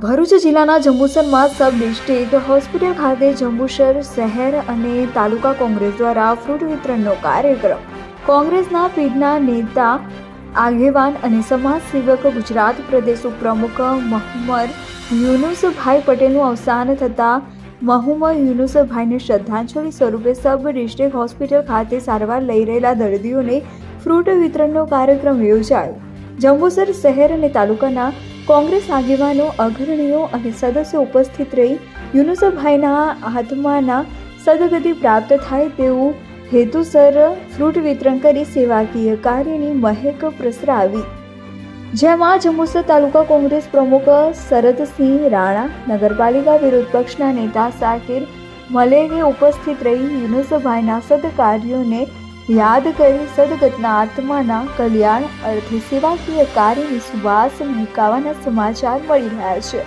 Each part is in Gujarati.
ભરૂચ જિલ્લાના જંબુસરમાં સબ ડિસ્ટ્રિક્ટ હોસ્પિટલ ખાતે જંબુસર શહેર અને તાલુકા કોંગ્રેસ દ્વારા ફ્રૂટ વિતરણનો કાર્યક્રમ. કોંગ્રેસના પીઢના નેતા, આગેવાન અને સમાજ સેવક ગુજરાત પ્રદેશ ઉપપ્રમુખ મહમ્મદ યુનુસભાઈ પટેલનું અવસાન થતાં મહુમર યુનુસભાઈને શ્રદ્ધાંજલિ સ્વરૂપે સબ ડિસ્ટ્રિક્ટ હોસ્પિટલ ખાતે સારવાર લઈ રહેલા દર્દીઓને ફ્રૂટ વિતરણનો કાર્યક્રમ યોજાયો. જંબુસર શહેર અને તાલુકાના કોંગ્રેસ આગેવાનો, અગ્રણીઓ અને સદસ્યો ઉપસ્થિત રહી યુનુસભાઈના હાથમાંના સદગતિ પ્રાપ્ત થાય તેવું હેતુસર ફ્રૂટ વિતરણ કરી સેવાકીય કાર્યની મહેક પ્રસરાવી. જેમાં જંબુસર તાલુકા કોંગ્રેસ પ્રમુખ શરદસિંહ રાણા, નગરપાલિકા વિરોધ પક્ષના નેતા સાકિર મલેગે ઉપસ્થિત રહી યુનુસભાઈના સદકાર્યોને યાદ કરી સદગતના આત્માના કલ્યાણ અર્થે સેવાકીય કાર્યની સુવાસ મહેકાવાના સમાચાર મળી રહ્યા છે.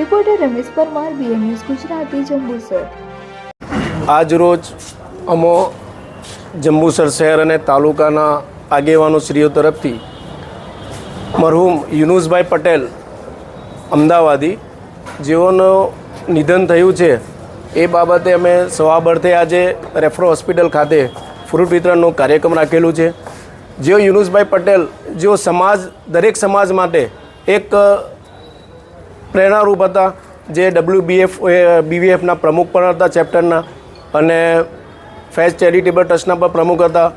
Reporter Ramesh Parmar BN news Gujarati, Jambusar. આજરોજ અમો જંબુસર શહેર અને તાલુકાના આગેવાનો શ્રીઓ તરફથી મરહુમ યુનુસભાઈ પટેલ અમદાવાદી, જેઓનું નિધન થયું છે, એ બાબતે અમે સવાબર્થે આજે રેફરો હોસ્પિટલ ખાતે ફ્રૂટ વિતરણનો કાર્યક્રમ રાખેલું છે, જેઓ યુનુસભાઈ પટેલ, જેઓ સમાજ, દરેક સમાજ માટે એક પ્રેરણારૂપ હતા, જે ડબલ્યુ બીએફ બીવીએફના પ્રમુખ પણ હતા ચેપ્ટરના અને ફેસ ચેરિટેબલ ટ્રસ્ટના પણ પ્રમુખ હતા,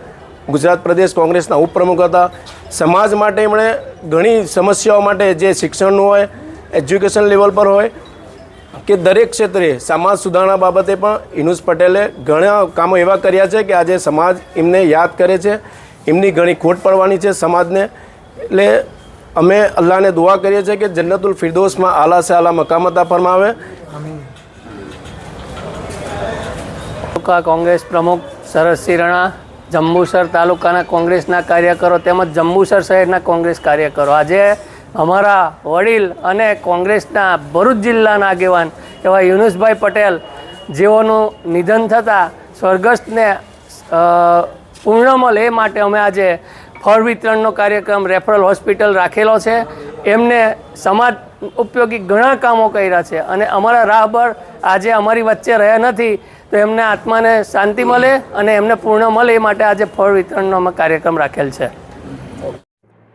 ગુજરાત પ્રદેશ કોંગ્રેસના ઉપપ્રમુખ હતા. સમાજ માટે એમણે ઘણી સમસ્યાઓ માટે જે શિક્ષણનું હોય, એજ્યુકેશન લેવલ પર હોય કે દરેક ક્ષેત્રે સમાજ સુધારણા બાબતે પણ ઇનુસ પટેલે ઘણા કામો એવા કર્યા છે કે આજે સમાજ એમને યાદ કરે છે. એમની ઘણી ખોટ પડવાની છે સમાજને. એટલે અમે અલ્લાહને દુઆ કરીએ છીએ કે જન્નતુલ ફિરદોસમાં આલા સે આલા મકામતા ફરમાવે. તાલુકા કોંગ્રેસ પ્રમુખ સરસસિંહ રણા જંબુસર તાલુકાના કોંગ્રેસના કાર્યકરો તેમજ જંબુસર શહેરના કોંગ્રેસ કાર્યકરો. આજે અમારા વડીલ અને કોંગ્રેસના ભરૂચ જિલ્લાના આગેવાન એવા યુનુસભાઈ પટેલ, જેઓનું નિધન થતાં સ્વર્ગસ્થને પૂર્ણમલ એ માટે અમે આજે ફળ વિતરણનો કાર્યક્રમ રેફરલ હોસ્પિટલ રાખેલો છે. એમને સમાજ ઉપયોગી ઘણા કામો કર્યા છે અને અમારા રાહબર આજે અમારી વચ્ચે રહ્યા નથી, તો એમને આત્માને શાંતિ મળે અને એમને પૂર્ણ મળે એ માટે આજે ફળ વિતરણનો અમે કાર્યક્રમ રાખેલ છે.